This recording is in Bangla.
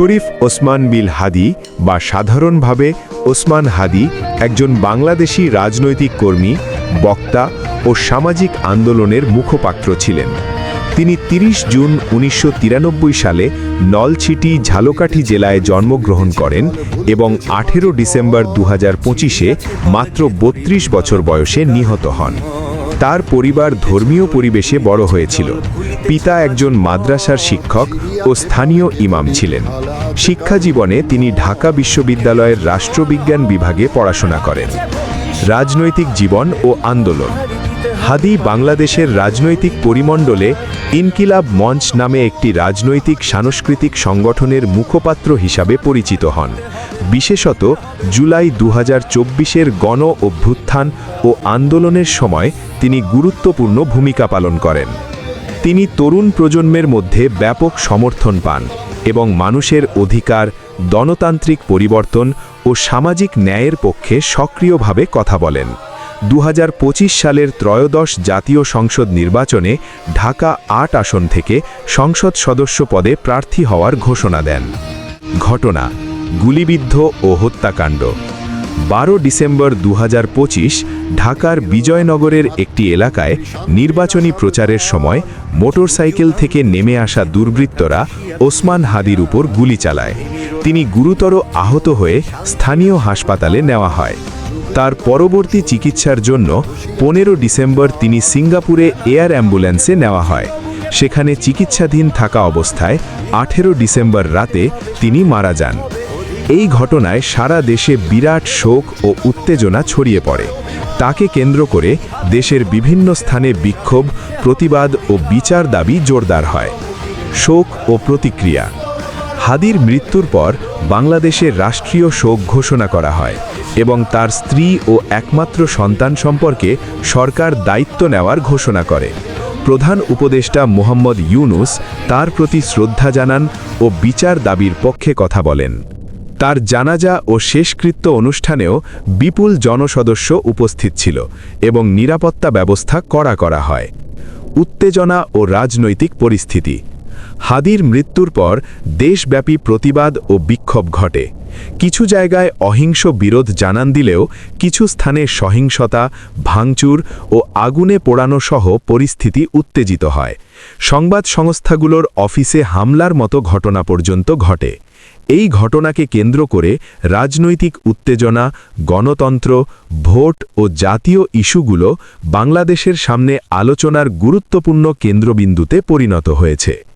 শরীফ ওসমান বিল হাদি বা সাধারণভাবে ওসমান হাদি একজন বাংলাদেশি রাজনৈতিক কর্মী, বক্তা ও সামাজিক আন্দোলনের মুখপাত্র ছিলেন। তিনি ৩০ জুন উনিশশো তিরানব্বই সালে নলছিটি, ঝালকাঠি জেলায় জন্মগ্রহণ করেন এবং আঠেরো ডিসেম্বর দু পঁচিশে মাত্র ৩২ বছর বয়সে নিহত হন। তার পরিবার ধর্মীয় পরিবেশে বড় হয়েছিল। পিতা একজন মাদ্রাসার শিক্ষক ও স্থানীয় ইমাম ছিলেন। শিক্ষা জীবনে তিনি ঢাকা বিশ্ববিদ্যালয়ের রাষ্ট্রবিজ্ঞান বিভাগে পড়াশোনা করেন। রাজনৈতিক জীবন ও আন্দোলন। হাদি বাংলাদেশের রাজনৈতিক পরিমণ্ডলে ইনকিলাব মঞ্চ নামে একটি রাজনৈতিক সাংস্কৃতিক সংগঠনের মুখপাত্র হিসাবে পরিচিত হন। বিশেষত জুলাই দু হাজার গণ অভ্যুত্থান ও আন্দোলনের সময় তিনি গুরুত্বপূর্ণ ভূমিকা পালন করেন। তিনি তরুণ প্রজন্মের মধ্যে ব্যাপক সমর্থন পান এবং মানুষের অধিকার, গণতান্ত্রিক পরিবর্তন ও সামাজিক ন্যায়ের পক্ষে সক্রিয়ভাবে কথা বলেন। দু হাজার পঁচিশ সালের ত্রয়োদশ জাতীয় সংসদ নির্বাচনে ঢাকা আট আসন থেকে সংসদ সদস্য পদে প্রার্থী হওয়ার ঘোষণা দেন। ঘটনা, গুলিবিদ্ধ ও হত্যাকাণ্ড। বারো ডিসেম্বর দু হাজার পঁচিশ ঢাকার বিজয়নগরের একটি এলাকায় নির্বাচনী প্রচারের সময় মোটরসাইকেল থেকে নেমে আসা দুর্বৃত্তরা ওসমান হাদির উপর গুলি চালায়। তিনি গুরুতর আহত হয়ে স্থানীয় হাসপাতালে নেওয়া হয়। তার পরবর্তী চিকিৎসার জন্য পনেরো ডিসেম্বর তিনি সিঙ্গাপুরে এয়ার অ্যাম্বুলেন্সে নেওয়া হয়। সেখানে চিকিৎসাধীন থাকা অবস্থায় আঠেরো ডিসেম্বর রাতে তিনি মারা যান। এই ঘটনায় সারা দেশে বিরাট শোক ও উত্তেজনা ছড়িয়ে পড়ে। তাকে কেন্দ্র করে দেশের বিভিন্ন স্থানে বিক্ষোভ, প্রতিবাদ ও বিচার দাবি জোরদার হয়। শোক ও প্রতিক্রিয়া হাদির মৃত্যুর পর বাংলাদেশের রাষ্ট্রীয় শোক ঘোষণা করা হয় এবং তার স্ত্রী ও একমাত্র সন্তান সম্পর্কে সরকার দায়িত্ব নেওয়ার ঘোষণা করে। প্রধান উপদেষ্টা মোহাম্মদ ইউনুস তার প্রতি শ্রদ্ধা জানান ও বিচার দাবির পক্ষে কথা বলেন। তার জানাজা ও শেষকৃত্য অনুষ্ঠানেও বিপুল জনসদস্য উপস্থিত ছিল এবং নিরাপত্তা ব্যবস্থা কড়া করা হয়। উত্তেজনা ও রাজনৈতিক পরিস্থিতি হাদির মৃত্যুর পর দেশব্যাপী প্রতিবাদ ও বিক্ষোভ ঘটে। কিছু জায়গায় অহিংস বিরোধ জানান দিলেও কিছু স্থানে সহিংসতা, ভাঙচুর ও আগুনে পোড়ানো সহ পরিস্থিতি উত্তেজিত হয়। সংবাদ সংস্থাগুলোর অফিসে হামলার মতো ঘটনা পর্যন্ত ঘটে। এই ঘটনাকে কেন্দ্র করে রাজনৈতিক উত্তেজনা, গণতন্ত্র, ভোট ও জাতীয় ইস্যুগুলো বাংলাদেশের সামনে আলোচনার গুরুত্বপূর্ণ কেন্দ্রবিন্দুতে পরিণত হয়েছে।